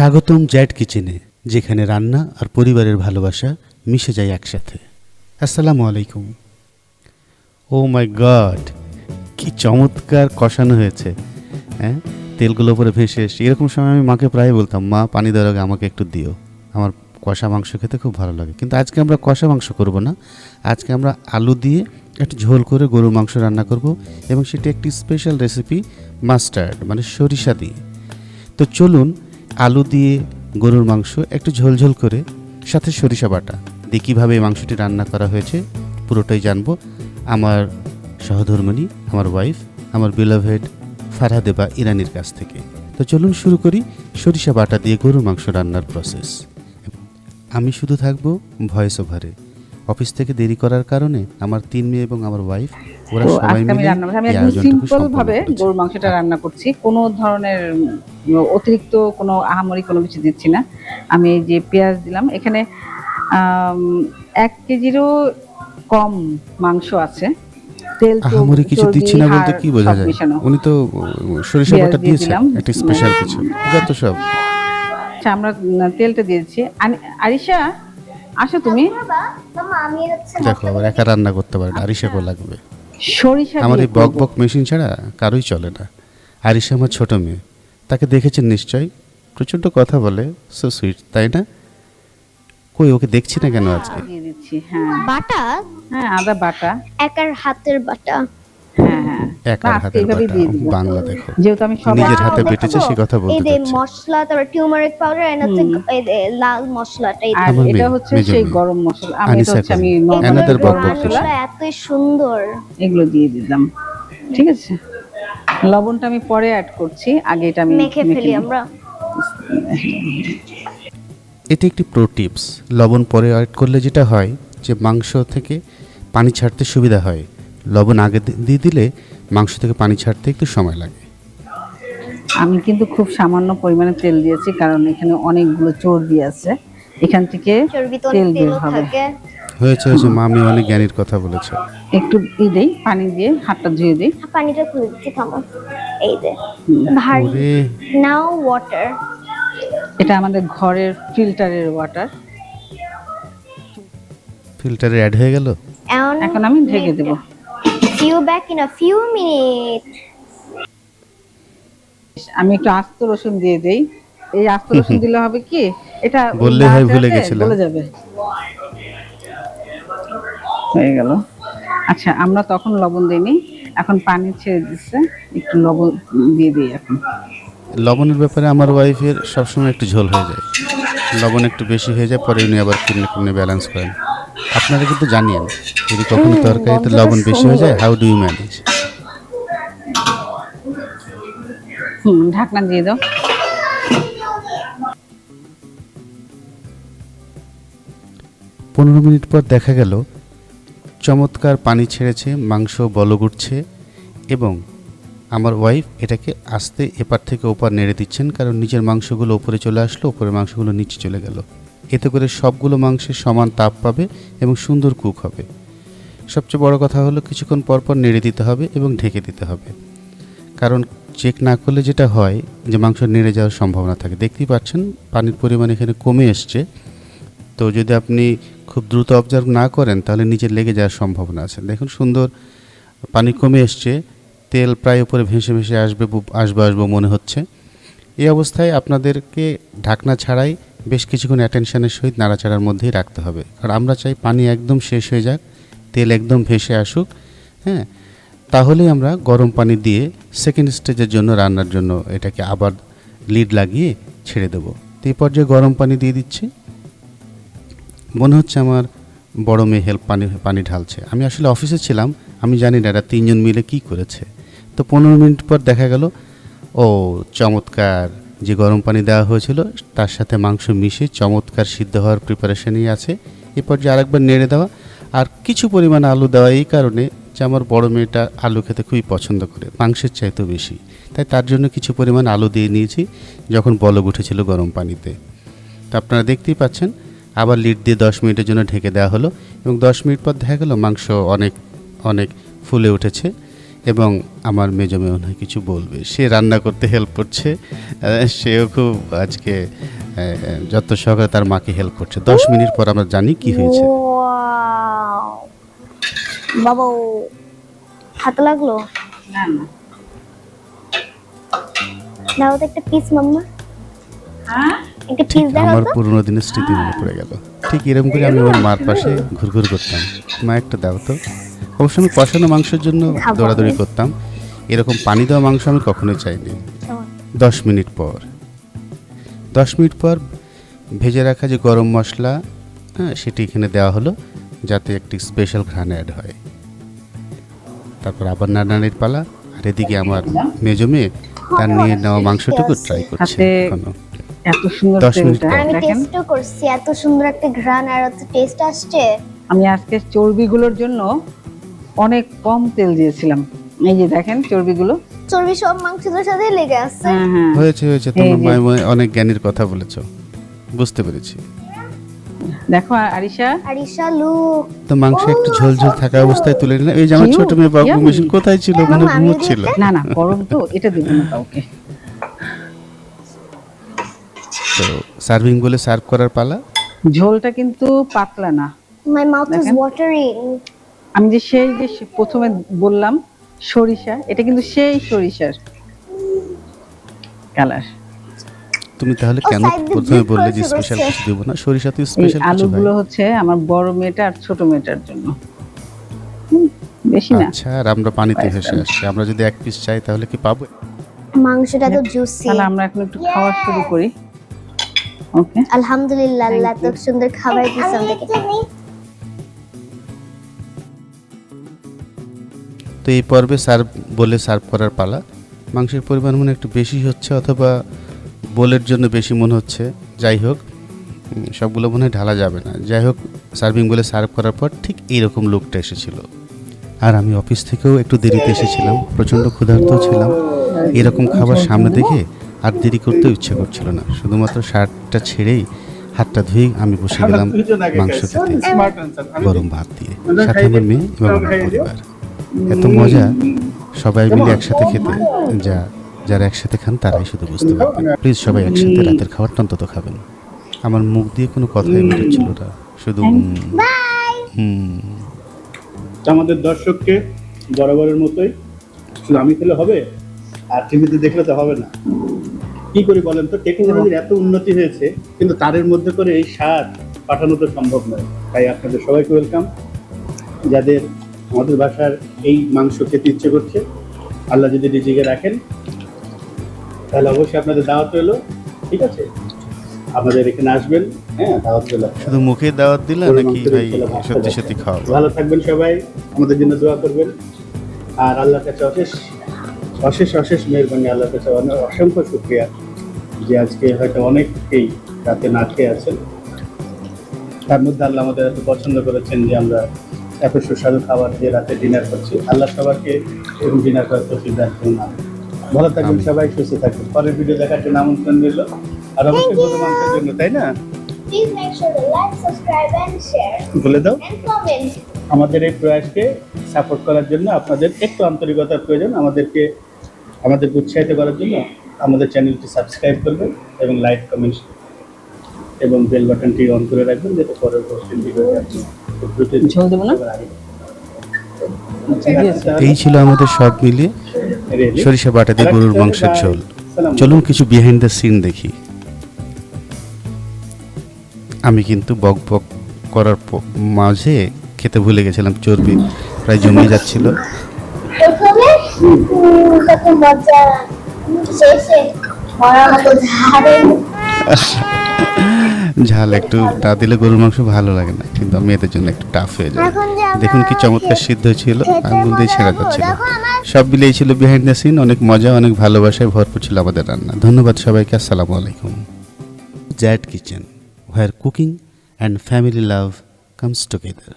স্বাগতম জ্যাট কিচেনে, যেখানে রান্না আর পরিবারের ভালোবাসা মিশে যায় একসাথে। আসসালামু আলাইকুম। ও মাই গড, কি চমৎকার কষানো হয়েছে হ্যাঁ? তেলগুলো উপরে ভেসে এসছে এরকম সময় আমি মাকে প্রায় বলতাম, মা, পানি দেওয়ার আগে আমাকে একটু দিও। আমার কষা মাংস খেতে খুব ভালো লাগে। কিন্তু আজকে আমরা কষা মাংস করব না। আজকে আমরা আলু দিয়ে একটু ঝোল করে গরুর মাংস রান্না করব এবং সেটি একটি স্পেশাল রেসিপি মাস্টার্ড মানে সরিষা দিয়ে। তো চলুন আলু দিয়ে গরুর মাংস একটু ঝোলঝোল করে, সাথে সরিষা বাটা। দিয়ে কীভাবে এই মাংসটি রান্না করা হয়েছে পুরোটাই জানব। আমার সহধর্মণী আমার ওয়াইফ আমার বিলাভেড ফারহাদে বা ইরানির কাছ থেকে। তো চলুন শুরু করি সরিষা বাটা দিয়ে গরুর মাংস রান্নার প্রসেস আমি শুধু থাকব ভয়েস ওভারে অফিস থেকে দেরি করার কারণে আমার তিন মেয়ে এবং আমার ওয়াইফ ওরা সবাই মিলে আমি একদম সিম্পল ভাবে গরুর মাংসটা রান্না করছি। কোনো ধরনের অতিরিক্ত কোনো আহামরি কোনো কিছু দিচ্ছি না। আমি যে পেঁয়াজ দিলাম এখানে এক কেজিরও কম মাংস আছে। তেল আহামরি কিছু দিচ্ছি না বলতে কি বোঝা যায়? উনি তো সরিষা বাটা দিয়ে একটা স্পেশাল কিছু। যত সব। আচ্ছা আমরা তেলটা দিয়েছি। আরিশা আসো তুমি। দেখো আবার একা রান্না করতে পারে না। আরিশাকেও লাগবে। সরিষা আমার এই বক বক মেশিন ছাড়া কারোই চলে না। আরিশা আমার ছোট মেয়ে। তাকে দেখেছেন নিশ্চয়? প্রচণ্ড কথা বলে। সো সুইট তাই না? কই ওকে দেখছি না কেন আজকে? দিয়ে দিচ্ছি হ্যাঁ। বাটা? হ্যাঁ আদা বাটা। একার হাতের বাটা। হ্যাঁ হ্যাঁ। একার না, আজকে হাতের এইভাবেই বাটা দিয়ে বাংলা দেখো। যেহেতু আমি সব নিজের হাতে বেটেছে সে কথা বলতে যে মশলা তারপর টিউমারিক পাউডার এন্ড হচ্ছে লাল মশলাটা আর এটা হচ্ছে সেই গরম মশলা। আমি এটা হচ্ছে আমি করি। গরম মশলা। মশলা এত সুন্দর। এগুলো দিয়ে দিলাম। ঠিক আছে? লবণটা আমি পরে অ্যাড করছি। আগে এটা আমি মেখে ফেলি আমরা। এটি একটি প্রো টিপস লবণ পরে অ্যাড করলে যেটা হয় যে মাংস থেকে পানি ছাড়তে সুবিধা হয়। লবণ আগে দিয়ে দিলে মাংস থেকে পানি ছাড়তে একটু সময় লাগে। আমি কিন্তু খুব সামান্য পরিমাণে তেল দিয়েছি কারণ এখানে অনেকগুলো চর্বি আছে। এখান থেকে তেল বের হবে। থাকে। হয়েছে হয়েছে মামি অনেক জ্ঞানীর কথা বলেছে। একটু ই দেই পানি দিয়ে হাতটা ধুয়ে দিই। পানিটা খুলে দিচ্ছি থামো। এই যে। ভারী। নাও ওয়াটার এটা আমাদের ঘরের ফিল্টারের ওয়াটার ফিল্টারে অ্যাড হয়ে গেল? এখন আমি ঢেকে দেবো। Few back in a few minute আমি একটু আস্ত রসুন দিয়ে দেই। এই আস্ত রসুন দিলে হবে কি? এটা বললে হয় ভুলে গেছিলাম। গলে যাবে। হয়ে গেল। আচ্ছা আমরা তখন লবণ দিইনি এখন পানি ছেড়ে দিচ্ছে। একটু লবণ দিয়ে দিই এখন। লবণের ব্যাপারে আমার ওয়াইফের সবসময় একটু ঝোল হয়ে যায়। লবণ একটু বেশি হয়ে যায় পরে উনি আবার কিনে কিনে ব্যালেন্স করেন। আপনারা কিন্তু জানিয়েন যদি কখনো তরকারিতে লবণ বেশি হয়ে যায় how do you manage hmm ঢাকনা দিয়ে দাও। পনেরো মিনিট পর দেখা গেল চমৎকার পানি ছেড়েছে মাংস বলক উঠছে এবং আমার ওয়াইফ এটাকে আস্তে এপার থেকে ওপার নেড়ে দিচ্ছেন কারণ নিচের মাংসগুলো ওপরে চলে আসলো ওপরের মাংসগুলো নিচে চলে গেল। এতে করে সবগুলো মাংসের সমান তাপ পাবে এবং সুন্দর কুক হবে। সবচেয়ে বড় কথা হলো কিছুক্ষণ পর পর নেড়ে দিতে হবে এবং ঢেকে দিতে হবে। কারণ চেক না করলে যেটা হয় যে মাংস নেড়ে যাওয়ার সম্ভাবনা থাকে। দেখতেই পাচ্ছেন, পানির পরিমাণ এখানে কমে এসছে। তো যদি আপনি খুব দ্রুত অবজার্ভ না করেন, তাহলে নিচে লেগে যাওয়ার সম্ভাবনা আছে। দেখুন সুন্দর পানি কমে এসছে। তেল প্রায় উপরে ভেসে ভেসে আসবে আসবে আসবে মনে হচ্ছে। এই অবস্থায় আপনাদেরকে ঢাকনা ছাড়াই বেশ কিছুক্ষণ অ্যাটেনশনের সহিত নাড়াচাড়ার মধ্যেই রাখতে হবে। কারণ আমরা চাই পানি একদম শেষ হয়ে যাক, তেল একদম ভেসে আসুক হ্যাঁ? তাহলেই আমরা গরম পানি দিয়ে সেকেন্ড স্টেজের জন্য রান্নার জন্য এটাকে আবার লিড লাগিয়ে ছেড়ে দেবো। তো এই পর্যায়ে গরম পানি দিয়ে দিচ্ছি। মনে হচ্ছে আমার বড় মেয়ে হেল্প পানি পানি ঢালছে। আমি আসলে অফিসে ছিলাম, আমি জানি না এরা তিনজন মিলে কি করেছে। তো পনেরো মিনিট পর দেখা গেল, ও চমৎকার যে গরম পানি দেওয়া হয়েছিল, তার সাথে মাংস মিশে চমৎকার সিদ্ধ হওয়ার প্রিপারেশনই আছে। এ পর্যায়ে আরেকবার নেড়ে দেওয়া। আর কিছু পরিমাণ আলু দেওয়া এই কারণে যে আমার বড় মেয়েটা আলু খেতে খুবই পছন্দ করে, মাংসের চাইতেও বেশি। তাই তার জন্য কিছু পরিমাণ আলু দিয়ে নিয়েছি, যখন বলক উঠেছিল গরম পানিতে। তো আপনারা দেখতেই পাচ্ছেন, আবার লিড দিয়ে দশ মিনিটের জন্য ঢেকে দেওয়া হলো এবং দশ মিনিট পর দেখা গেলো মাংস অনেক অনেক ফুলে উঠেছে। এবং আমার মেজো মেয়ে মনে হয় কিছু বলবে। সে রান্না করতে হেল্প করছে। সেও খুব আজকে যত সহকারে তার মাকে হেল্প করছে। দশ মিনিট পর আমরা জানি কি হয়েছে. বাবা হাতে লাগল? না না। দাও তো একটা পিস মাম্মা। হ্যাঁ? একটা পিস দেখাও আমার তো। পুরোনো দিনের স্মৃতি মনে পড়ে গেল। ঠিক এরকম করে আমি আমার মার পাশে ঘুরঘুর করতাম। মা একটা দাও তো। অবশ্য আমি কষানো মাংসের জন্য দৌড়াদৌড়ি করতাম। এরকম পানি দেওয়া মাংস আমি কখনোই চাইনি। দশ মিনিট পর। দশ মিনিট পর ভেজে রাখা যে গরম মশলা হ্যাঁ সেটি এখানে দেওয়া হলো যাতে একটি স্পেশাল ঘ্রাণ অ্যাড হয়। তারপর আবার নাড়ানির পালা আর এদিকে আমার মেজো মেয়ে তার নিয়ে নেওয়া মাংসটুকু ট্রাই করছে এখনও। এত সুন্দর দশ মিনিট তেলটা পর। আমি টেস্টও করছি এত সুন্দর একটা ঘ্রাণ আর এত টেস্ট আসছে। আমি আজকে চর্বিগুলোর জন্য অনেক কম তেল দিয়েছিলাম। এই যে দেখেন চর্বিগুলো। চর্বি সব মাংসের সাথে লেগে আছে। হ্যাঁ হ্যাঁ। হয়েছে হয়েছে। তোমার যে। মায় মায় অনেক জ্ঞানীর কথা বলেছ। বুঝতে পেরেছি। দেখো আরিশা? আর ঈশা লুক তো মাংস একটু ঝোল ঝোল থাকা অবস্থায় তুলে নিলাম এই যে আমার ছোট মেয়ে বাবু মেশিন কোথায় ছিল? মানে ঘুমোচ্ছিল? না না গরম তো এটা দেবো না কাউকে। তো সার্ভিং বলে সার্ভ করার পালা? ঝোলটা কিন্তু পাতলা না। মাই মাউথ ইজ ওয়াটারিং আমি যে সেই যে প্রথমে বললাম সরিষা এটা কিন্তু সেই সরিষার কালার। তুমি তাহলে কেন প্রথমে বললে যে স্পেশাল কিছু দেবো না? সরিষা তো স্পেশাল কিছু আলুগুলো হচ্ছে আমার বড় মেয়েটা আর ছোট মেয়েটার জন্য। হুম, বেশি না। আচ্ছা আর আমরা পানিতে ভেসে। আসছি আমরা যদি এক পিস চাই তাহলে কি পাবো? মাংসটা তো জুসি তাহলে আমরা এখন একটু খাওয়া শুরু করি। ওকে আলহামদুলিল্লাহ আল্লাহ এত সুন্দর খাবার দিয়েছে আমাদেরকে। তো এই পর্বে সার্ভ বলে সার্ভ করার পালা। মাংসের পরিমাণ মনে একটু বেশি হচ্ছে অথবা বোলের জন্য বেশি মনে হচ্ছে। যাই হোক সবগুলো মনে হয় ঢালা যাবে না। যাই হোক সার্ভিং বলে সার্ভ করার পর ঠিক এইরকম লুকটা এসেছিল। আর আমি অফিস থেকেও একটু দেরিতে এসেছিলাম প্রচণ্ড ক্ষুধার্ত ছিলাম। এরকম খাবার সামনে দেখে আর দেরি করতেও ইচ্ছে করছিল না। শুধুমাত্র শার্টটা ছেড়েই হাতটা ধুয়েই আমি বসে গেলাম মাংস খেতে। গরম ভাত দিয়ে। সাথে আমার মেয়ে এবং আমার পরিবার। এত মজা সবাই মিলে একসাথে খেতে যা যারা একসাথে খান তারাই শুধু বুঝতে পারবেন। প্লিজ সবাই একসাথে রাতের খাবারটা অন্তত খাবেন। আমার মুখ দিয়ে কোনো কথাই বেরোচ্ছিল না শুধু হুম। আমাদের দর্শককে বরাবরের মতোই শুধু আমি খেলে হবে আর টিভিতে দেখলে তো হবে না। কি করি বলেন তো? টেকনোলজির এত উন্নতি হয়েছে কিন্তু তারের মধ্যে করে এই স্বাদ পাঠানো তো সম্ভব নয়। তাই আপনাদের সবাইকে ওয়েলকাম যাদের আমাদের বাসার এই মাংস খেতে ইচ্ছে করছে। আল্লাহ যদি রিজিকে রাখেন তাহলে অবশ্যই আপনাদের দাওয়াত রইল। ঠিক আছে? আমাদের এখানে আসবেন। হ্যাঁ দাওয়াত রইল শুধু মুখে দাওয়াত দিলে নাকি ভাই সত্যি সত্যি খাওয়াবো? ভালো থাকবেন সবাই। আমাদের জন্য দোয়া করবেন। আর আল্লাহর কাছে অশেষ অশেষ অশেষ মেহরবানি আল্লাহর কাছে অনেক অসংখ্য শুক্রিয়া যে আজকে হয়তো অনেকেই রাতে না খেয়ে আছেন। তার মধ্যে আল্লাহ আমাদের এত পছন্দ করেছেন যে আমরা এত সুস্বাদু খাবার দিয়ে রাতে ডিনার করছি। আল্লাহ সবাইকে এরকম ডিনার করার তফিক দেন না ভালো থাকবেন সবাই সুস্থ থাকবেন। পরের ভিডিও দেখার জন্য আমন্ত্রণ রইল। আর অবশ্যই গরু মাংসের জন্য তাই না? বলে দাও। আমাদের এই প্রয়াসকে সাপোর্ট করার জন্য আপনাদের একটু আন্তরিকতার প্রয়োজন আমাদেরকে আমাদের উৎসাহিত করার জন্য আমাদের চ্যানেলটি সাবস্ক্রাইব করবেন এবং লাইক কমেন্ট এবং বেল বাটনটি অন করে রাখবেন যাতে পরের পরবর্তী ঝোল দেবো না? এই ছিল আমাদের সব মিলিয়ে সরিষা বাটা দিয়ে গরুর মাংসের ঝোল। চলুন কিছু বিহাইন্ড দ্য সিন দেখি। আমি কিন্তু বক বক করার মাঝে খেতে ভুলে গেছিলাম চর্বি প্রায় জমে যাচ্ছিল। প্রথমে? ঝাল একটু না দিলে গরুর মাংস ভালো লাগে না কিন্তু মেয়েদের জন্য একটু টাফ হয়ে যায়। দেখুন কি চমৎকার সিদ্ধ ছিল আঙুল দিয়ে ছেঁড়া। যাচ্ছিল সব মিলিয়ে ছিল বিহাইন্ড দ্য সিন অনেক মজা অনেক ভালোবাসায় ভরপুর ছিল আমাদের রান্না। ধন্যবাদ সবাইকে আসসালামু আলাইকুম। That kitchen where cooking and family love comes together